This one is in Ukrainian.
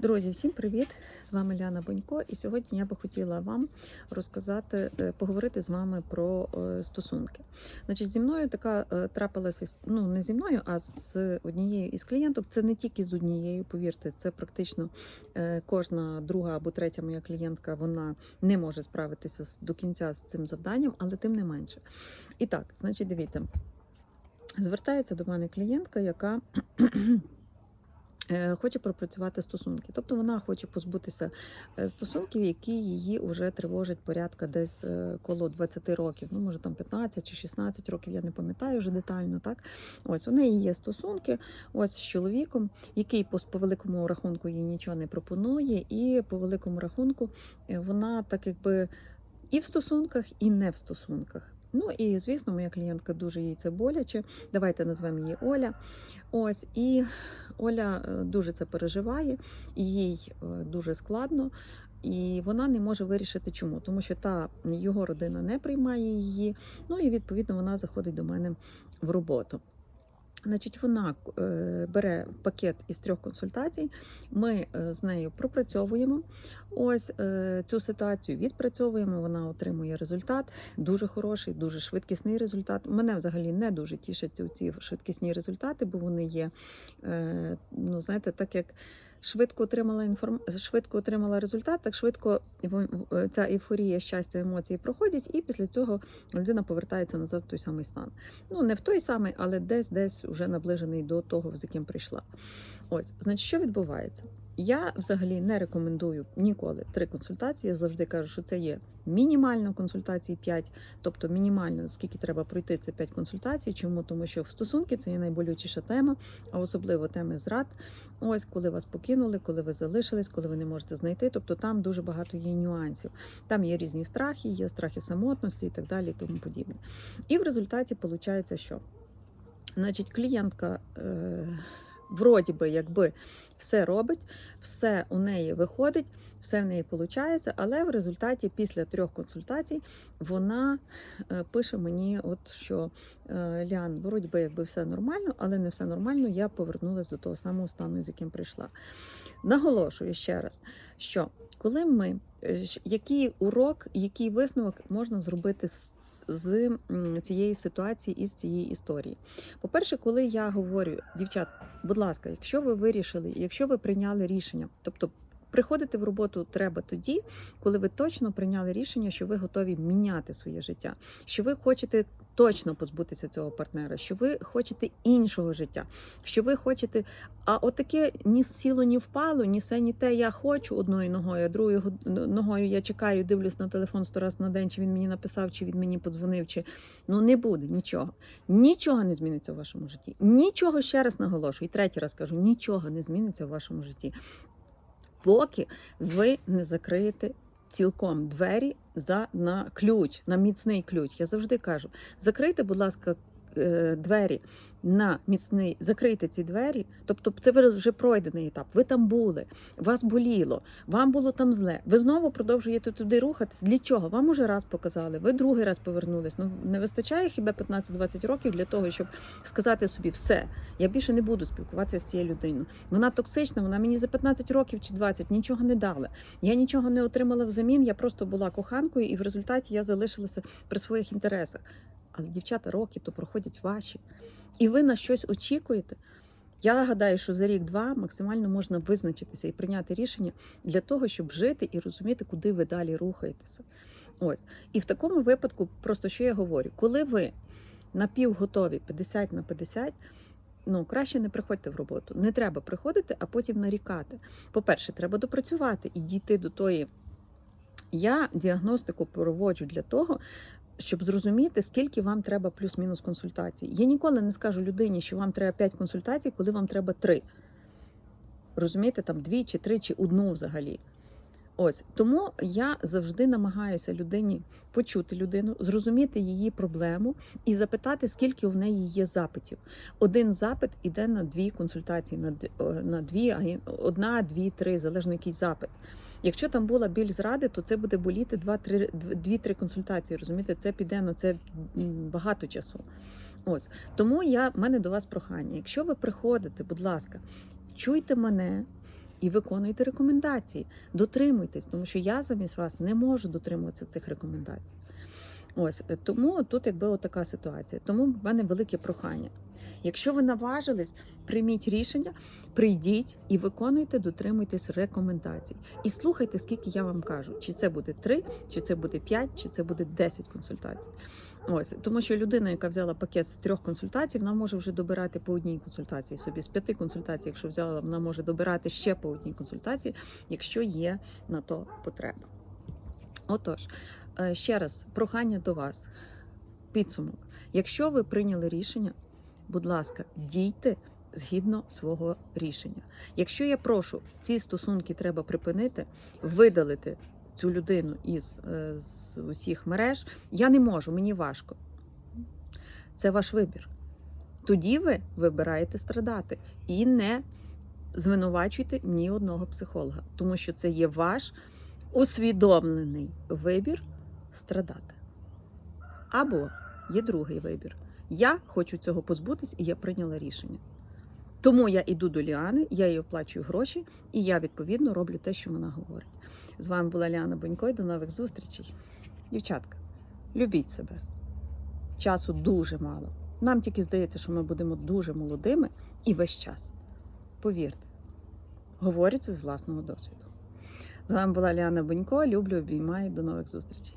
Друзі, всім привіт! З вами Ляна Бонько, і сьогодні я би хотіла вам розказати, е, поговорити з вами про е, стосунки. Значить, зі мною така е, трапилася ну не зі мною, а з однією із клієнток. Це не тільки з однією, повірте, це практично кожна друга або третя моя клієнтка. Вона не може справитися до кінця з цим завданням, але тим не менше. І так, значить, дивіться, звертається до мене клієнтка, яка. Е, Хоче пропрацювати стосунки, тобто вона хоче позбутися е, стосунків, які її вже тривожать порядка десь е, коло 20 років. Ну може там 15 чи 16 років, я не пам'ятаю вже детально. Так, ось у неї є стосунки, ось з чоловіком, який по, великому рахунку їй нічого не пропонує, і по великому рахунку вона так якби і в стосунках, і не в стосунках. Ну і звісно, моя клієнтка дуже їй це боляче. Давайте назвемо її Оля. Ось і Оля е, дуже це переживає, їй е, дуже складно. І вона не може вирішити, чому, тому що та його родина не приймає її. Ну і відповідно вона заходить до мене в роботу. Значить, вона е, бере пакет із трьох консультацій. Ми е, з нею пропрацьовуємо ось е, цю ситуацію, відпрацьовуємо. Вона отримує результат, дуже хороший, дуже швидкісний результат. Мене взагалі не дуже тішать ці швидкісні результати, бо вони є, ну знаєте, так як. Швидко отримала інформ... швидко отримала результат, так швидко ця ейфорія, щастя, емоції проходять, і після цього людина повертається назад в той самий стан. Ну, не в той самий, але десь десь вже наближений до того, з яким прийшла. Ось, значить, що відбувається? Я взагалі не рекомендую ніколи три консультації. Я завжди кажу, що це є мінімально консультації 5, тобто мінімально скільки треба пройти це 5 консультацій. Чому? Тому що стосунки це є найболючіша тема, а особливо теми зрад. Ось коли вас покинули, коли ви залишились, коли ви не можете знайти. Тобто там дуже багато є нюансів. Там є різні страхи, є страхи самотності і так далі, і тому подібне. І в результаті виходить, що значить клієнтка. Е- Вроді би, якби все робить, все у неї виходить, все в неї виходить, але в результаті після трьох консультацій вона е, пише мені, от що е, Ліан, вроді би, якби все нормально, але не все нормально. Я повернулася до того самого стану, з яким прийшла. Наголошую ще раз, що коли ми е, який урок, який висновок можна зробити з, з цієї ситуації і з цієї історії? По-перше, коли я говорю, дівчат, будь ласка, якщо ви вирішили, якщо ви прийняли рішення, тобто приходити в роботу треба тоді, коли ви точно прийняли рішення, що ви готові міняти своє життя, що ви хочете точно позбутися цього партнера, що ви хочете іншого життя, що ви хочете. А отаке ні сіло, ні впало, ні се, ні те я хочу одною ногою, а другою ногою я чекаю, дивлюсь на телефон сто раз на день, чи він мені написав, чи він мені подзвонив, чи ну не буде нічого. Нічого не зміниться в вашому житті. Нічого ще раз наголошую, і третій раз кажу, нічого не зміниться в вашому житті. Поки ви не закриєте цілком двері за на ключ, на міцний ключ. Я завжди кажу: закрийте, будь ласка, двері на міцний, закрийте ці двері. Тобто, це вже пройдений етап. Ви там були, вас боліло, вам було там зле. Ви знову продовжуєте туди рухатись. Для чого? Вам уже раз показали, ви другий раз повернулись. Ну не вистачає хіба 15-20 років для того, щоб сказати собі, все, я більше не буду спілкуватися з цією людиною. Вона токсична, вона мені за 15 років чи 20 нічого не дала. Я нічого не отримала взамін. Я просто була коханкою, і в результаті я залишилася при своїх інтересах. Але дівчата, роки то проходять ваші, і ви на щось очікуєте. Я гадаю, що за рік-два максимально можна визначитися і прийняти рішення для того, щоб жити і розуміти, куди ви далі рухаєтеся. Ось. І в такому випадку, просто що я говорю, коли ви напівготові 50 на 50, ну краще не приходьте в роботу. Не треба приходити, а потім нарікати. По-перше, треба допрацювати і дійти до тої. Я діагностику проводжу для того, щоб зрозуміти, скільки вам треба плюс-мінус консультацій. Я ніколи не скажу людині, що вам треба 5 консультацій, коли вам треба 3. Розумієте, там дві чи три, чи одну взагалі. Ось тому я завжди намагаюся людині почути людину, зрозуміти її проблему і запитати, скільки в неї є запитів. Один запит іде на дві консультації, на, на дві, одна, дві, три, залежно який запит. Якщо там була біль зради, то це буде боліти два-три дві-три консультації. Розумієте, це піде на це багато часу. Ось тому я в мене до вас прохання. Якщо ви приходите, будь ласка, чуйте мене. І виконуйте рекомендації. Дотримуйтесь, тому що я замість вас не можу дотримуватися цих рекомендацій. Ось е, тому тут якби отака ситуація. Тому в мене велике прохання. Якщо ви наважились, прийміть рішення, прийдіть і виконуйте, дотримуйтесь рекомендацій. І слухайте, скільки я вам кажу, чи це буде 3, чи це буде 5, чи це буде 10 консультацій. Ось тому, що людина, яка взяла пакет з трьох консультацій, вона може вже добирати по одній консультації. Собі з п'яти консультацій, якщо взяла, вона може добирати ще по одній консультації, якщо є на то потреба. Отож, е, ще раз прохання до вас. Підсумок. Якщо ви прийняли рішення, будь ласка, дійте згідно свого рішення. Якщо я прошу, ці стосунки треба припинити, видалити цю людину із е, з усіх мереж, я не можу, мені важко. Це ваш вибір. Тоді ви вибираєте страдати і не звинувачуйте ні одного психолога, тому що це є ваш усвідомлений вибір страдати. Або є другий вибір. Я хочу цього позбутись, і я прийняла рішення. Тому я йду до Ліани, я їй оплачую гроші, і я відповідно роблю те, що вона говорить. З вами була Ліана Бонько, і до нових зустрічей. Дівчатка, любіть себе. Часу дуже мало. Нам тільки здається, що ми будемо дуже молодими і весь час. Повірте, говорю це з власного досвіду. З вами була Ліана Бонько. Люблю, обіймаю. До нових зустрічей.